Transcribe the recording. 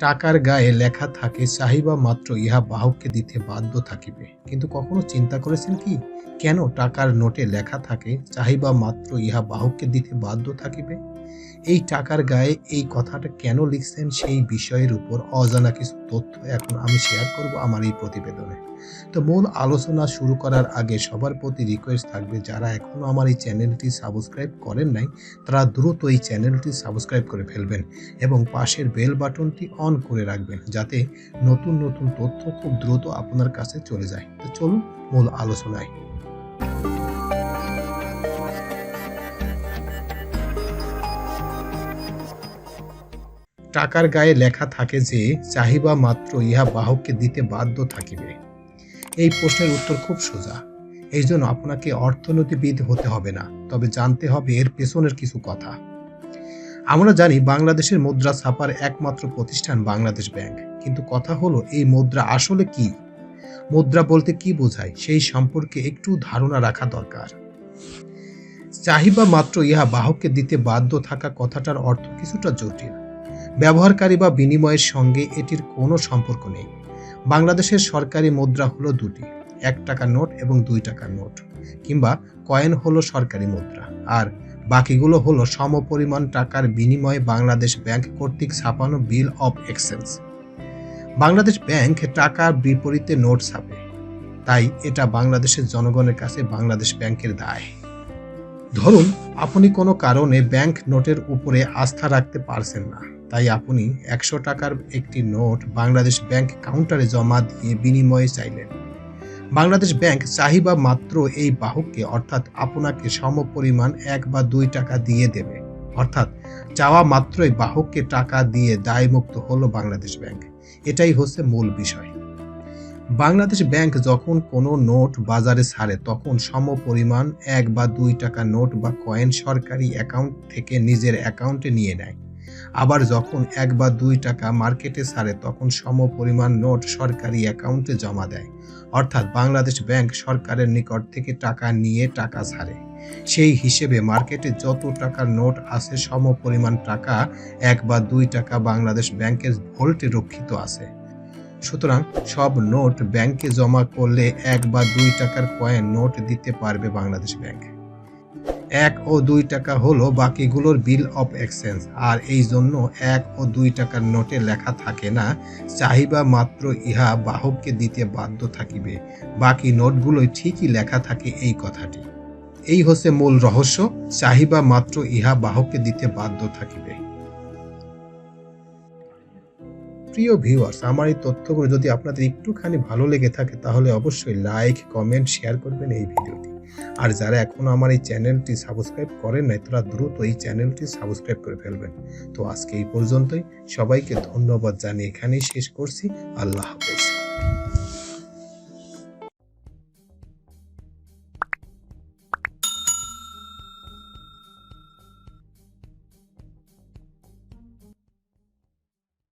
টাকার গায়ে লেখা থাকে, চাহিবা মাত্র ইহা বাহককে দিতে বাধ্য থাকিবে। কিন্তু কখনো চিন্তা করেছেন কি? কেন টাকার নোটে লেখা থাকে, চাহিবা মাত্র ইহা বাহককে দিতে বাধ্য থাকিবে? এই টাকার গায়ে এই কথাটা কেন লিখছেন? সেই বিষয়ের উপর অজানা কিছু তথ্য এখন আমি শেয়ার করব আমার এই প্রতিবেদনে। তো মূল আলোচনা শুরু করার আগে সবার প্রতি রিকোয়েস্ট থাকবে, যারা এখনও আমার এই চ্যানেলটি সাবস্ক্রাইব করেন নাই, তারা দ্রুত এই চ্যানেলটি সাবস্ক্রাইব করে ফেলবেন এবং পাশের বেল বাটনটি অন করে রাখবেন, যাতে নতুন নতুন তথ্য খুব দ্রুত আপনার কাছে চলে যায়। তো চলুন মূল আলোচনায়। টাকার গায়ে লেখা থাকে যে, চাহিবা মাত্র ইহা বাহককে দিতে বাধ্য থাকিবে। এই প্রশ্নের উত্তর খুব সোজা। এই জন্য আপনাকে অর্থনীতিবিদ হতে হবে না, তবে জানতে হবে এর পেছনের কিছু কথা। আমরা জানি বাংলাদেশের মুদ্রা ছাপার একমাত্র প্রতিষ্ঠান বাংলাদেশ ব্যাংক। কিন্তু কথা হলো, এই মুদ্রা আসলে কি? মুদ্রা বলতে কি বোঝায়, সেই সম্পর্কে একটু ধারণা রাখা দরকার। চাহিবা মাত্র ইহা বাহককে দিতে বাধ্য থাকা কথাটার অর্থ কিছুটা জটিল। ব্যবহারকারী বা বিনিময়ের সঙ্গে এটির কোনো সম্পর্ক নেই। বাংলাদেশের সরকারি মুদ্রা হলো দুটি, এক টাকার নোট এবং দুই টাকার নোট, কিংবা কয়েন হলো সরকারি মুদ্রা, আর বাকিগুলো হলো সমপরিমাণ টাকার বিনিময়ে বাংলাদেশ ব্যাংক কর্তৃক ছাপানো bill of exchange. Bangladesh bank টাকার বিপরীতে নোট ছাপে। তাই এটা বাংলাদেশের জনগণের কাছে বাংলাদেশ ব্যাংকের দায়। ধরুন, আপনি কোনো কারণে ব্যাংক নোটের উপরে আস্থা রাখতে পারছেন না। তাই আপনি একশো টাকার একটি নোট বাংলাদেশ ব্যাংক কাউন্টারে জমা দিয়ে বিনিময়ে চাইলেন। বাংলাদেশ ব্যাংক চাহিবা মাত্র এই বাহককে, অর্থাৎ আপনাকে সমপরিমাণ এক বা দুই টাকা দিয়ে দেবে। অর্থাৎ চাওয়া মাত্রই বাহককে টাকা দিয়ে দায়মুক্ত হলো বাংলাদেশ ব্যাংক। এটাই হচ্ছে মূল বিষয়। বাংলাদেশ ব্যাংক যখন কোনো নোট বাজারে ছাড়ে, তখন সমপরিমাণ এক বা দুই টাকা নোট বা কয়েন সরকারি অ্যাকাউন্ট থেকে নিজের অ্যাকাউন্টে নিয়ে নেয়। আবার যখন এক বা দুই টাকা মার্কেটে ছাড়ে, তখন সম পরিমাণ নোট সরকারি অ্যাকাউন্টে জমা দেয়। অর্থাৎ বাংলাদেশ ব্যাংক সরকারের নিকট থেকে টাকা নিয়ে টাকা ছাড়ে। সেই হিসেবে মার্কেটে যত টাকার নোট আছে, সম পরিমাণ টাকা এক বা দুই টাকা বাংলাদেশ ব্যাংকের ভোল্টে রক্ষিত আছে। সুতরাং সব নোট ব্যাংকে জমা করলে এক বা দুই টাকার কয়েন নোট দিতে পারবে বাংলাদেশ ব্যাংক। এক ও দুই টাকা হলো বাকিগুলোর বিল অফ এক্সচেঞ্জ। আর এই জন্য এক ও দুই টাকার নোটে লেখা থাকে না, চাহিবা মাত্র ইহা বাহককে দিতে বাধ্য থাকিবে। বাকি নোটগুলোই ঠিকই লেখা থাকে এই কথাটি। এই হচ্ছে মূল রহস্য, চাহিবা মাত্র ইহা বাহককে দিতে বাধ্য থাকিবে। প্রিয় ভিউয়ার্স, আমার এই তথ্যগুলো যদি আপনাদের একটুখানি ভালো লেগে থাকে, তাহলে অবশ্যই লাইক, কমেন্ট, শেয়ার করবেন এই ভিডিওটি। আর যারা এখনও আমার এই চ্যানেলটি সাবস্ক্রাইব করেন নাই, তারা দ্রুত এই চ্যানেলটি সাবস্ক্রাইব করে ফেলবেন। তো আজকে এই পর্যন্তই। সবাইকে ধন্যবাদ জানিয়ে এখানেই শেষ করছি। আল্লাহ হাফেজ।